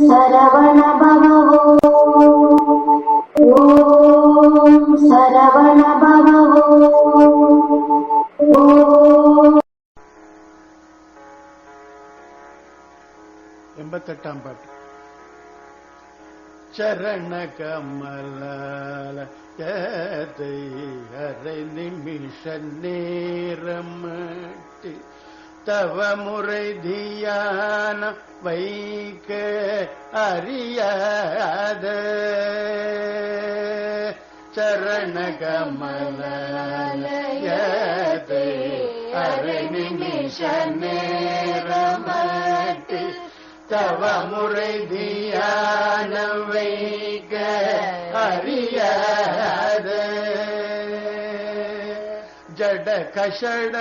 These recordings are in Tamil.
சரவண பவோ ஓம் சரவண பவோ எண்பத்தெட்டாம் பாட்டு. சரண கமல கதை அரை நிமிஷ நேரமட்டு தவ முறை தியான வைக்க அறியாத. சரண கமலயத்தை அரை நிமிஷ நேரமட்டு தவ முறை தியான வைக்க அறியாத. ஜட கஷட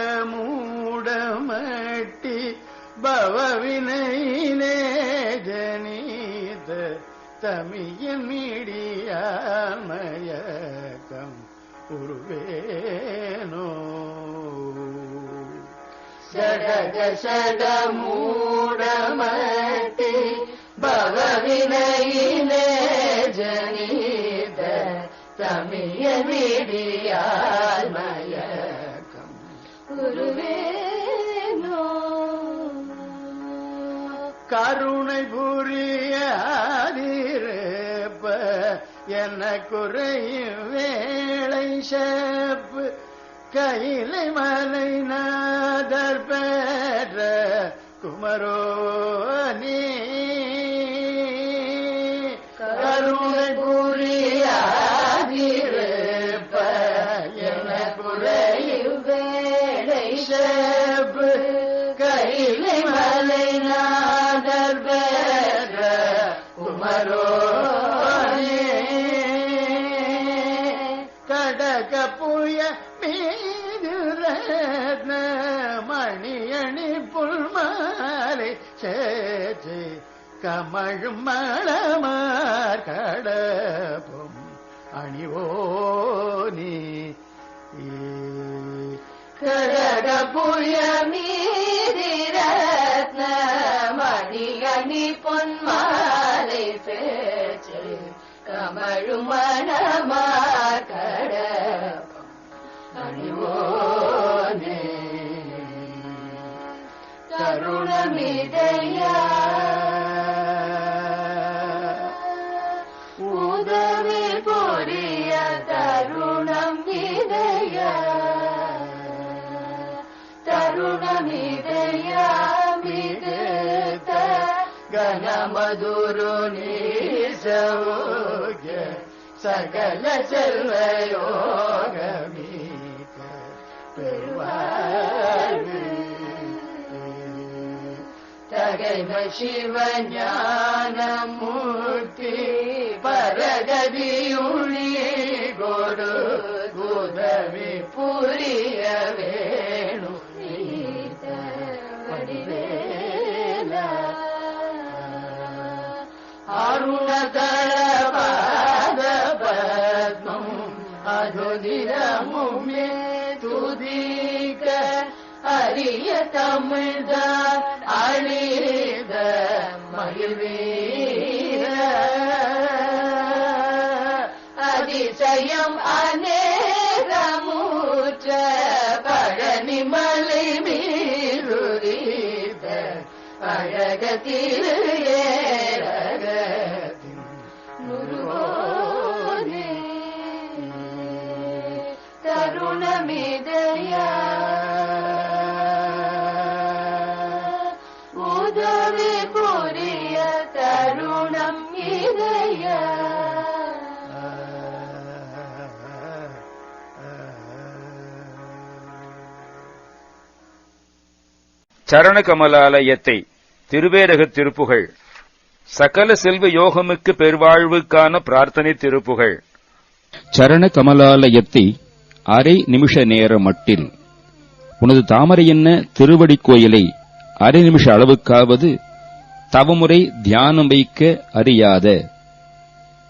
மூடமட்டி பவவினையிலே ஜனீத தமியின் மீடியாமயக்கம் உருவேனோ ஜடக சட மூடமட்டி பவவினையிலே ஜனீத தமிய மீடியால் கருணை புரியாதிருப்ப என்ன குறையும் வேளை சேப்பு. கையிலை மலை நாதர் பெற்ற குமரோ நீ புல்மாலை சேச்சு கமழும் மளமார் கடப்பும் அணிவோனி கழக புய மீதிரத்ன மணியணி பொன்மாலை பேச்சு கமழும் மணமார்கட அணிவோ தருணமிதையா மிகுத்த கனமதுரு நீசோக சகல செல்வயோகமீக பெருவாழ்வு தகைமை சிவஞானமூர்த்தி பரகதியுளி கொடு உதவி புரிய தமிழ்தான் அழித மகிழ்வீர. அதிசயம் அநேகமூற்ற பழனிமலை மீறுகிற அழக உதவி புரிய தருணம் இதயா. சரணகமலாலயத்தை திருவேரகத் திருப்புகழ் சகல செல்வ யோகமுக்கு பெருவாழ்வுக்கான பிரார்த்தனை திருப்புகழ் சரண கமலாலயத்தை அரை நிமிஷ நேர மட்டில் உனது தாமரை என்ன திருவடிக் கோயிலை அரை நிமிஷ அளவுக்காவது தவமுறை தியானம் வைக்க அறியாத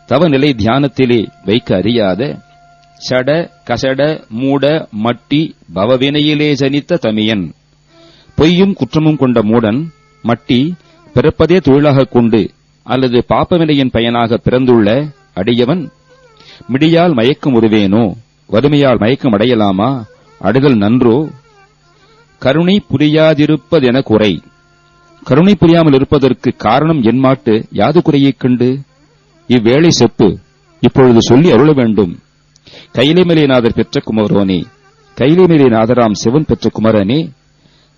தவநிலை தியானத்திலே வைக்க அறியாத சட கசட மூட மட்டி பவவினையிலே ஜனித்த தமியன் பொய்யும் குற்றமும் கொண்ட மூடன் மட்டி பிறப்பதே தொழிலாக கொண்டு அல்லது பாப்பவினையின் பயனாக பிறந்துள்ள அடியவன் மிடியால் மயக்கம் உருவேனோ வறுமையால் மயக்கம் அடையலாமா அடைதல் நன்றோ கருணை புரியாதிருப்பதென குறை. கருணை புரியாமல் இருப்பதற்கு காரணம் என்மாட்டு யாது குறையைக் கண்டு? இவ்வேளை செப்பு இப்பொழுது சொல்லி அருள வேண்டும். கைலைமலைநாதர் பெற்ற குமரோனே கைலைமலைநாதராம் சிவன் பெற்ற குமரனே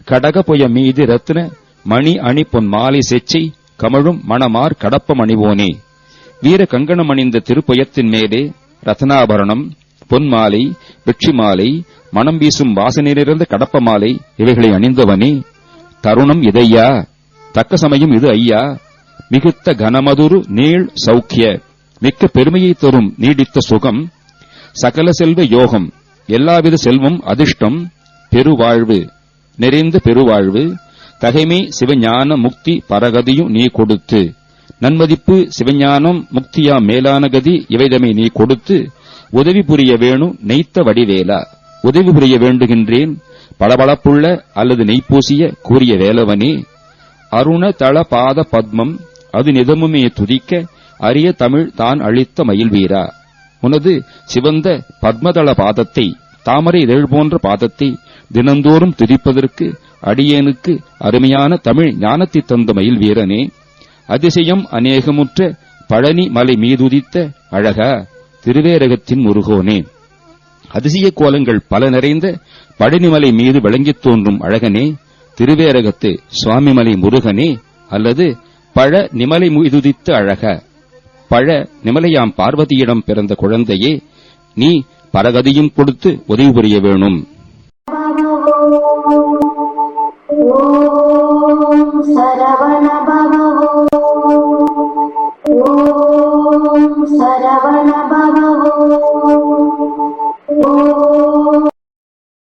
கடக பொய மீது ரத்ன மணி அணி பொன் மாலை செச்சை கமழும் மணமார் கடப்பம் அணிவோனே. வீர கங்கணம் அணிந்த திருப்பயத்தின் மேலே ரத்னாபரணம் பொன்மாலை வெற்றி மாலை மனம் வீசும் வாசனை நிறைந்த கடப்ப மாலை இவைகளை அணிந்தவனே. தருணம் இதையா தக்க சமயம் இது ஐயா. மிகுத்த கனமதுரு நீள் சௌக்கிய. மிக்க பெருமையை தரும் நீடித்த சுகம். சகல செல்வ யோகம். எல்லாவித செல்வம் அதிர்ஷ்டம். பெருவாழ்வு. நிறைந்த பெருவாழ்வு. தகைமை சிவஞான முக்தி பரகதியும் நீ கொடுத்து. நன்மதிப்பு சிவஞானம் முக்தியா மேலான கதி இவைதமை நீ கொடுத்து. உதவி புரிய வேணு நெய்த்த வடிவேலா. உதவி புரிய வேண்டுகின்றேன் பளபளப்புள்ள அல்லது நெய்ப்பூசிய கூறிய வேலவனே. அருண தள பாத பத்மம் அது நிதமுமே துதிக்க அரிய தமிழ் தான் அளித்த மயில்வீரா. உனது சிவந்த பத்மதள பாதத்தை தாமரை இதழ் போன்ற பாதத்தை தினந்தோறும் துதிப்பதற்கு அடியேனுக்கு அருமையான தமிழ் ஞானத்தை தந்த மயில் வீரனே அதிசயம் அநேகமுற்ற பழனி மலை மீதுதித்த அழகா. திருவேரகத்தின் முருகோனே. அதிசய கோலங்கள் பல நிறைந்த பழனிமலை மீது விளங்கித் தோன்றும் அழகனே திருவேரகத்து சுவாமிமலை முருகனே அல்லது பழ நிமலை மீதுதித்த அழக. பழ நிமலையாம் பார்வதியிடம் பிறந்த குழந்தையே நீ பரகதியும் கொடுத்து உதவி புரிய வேணும்.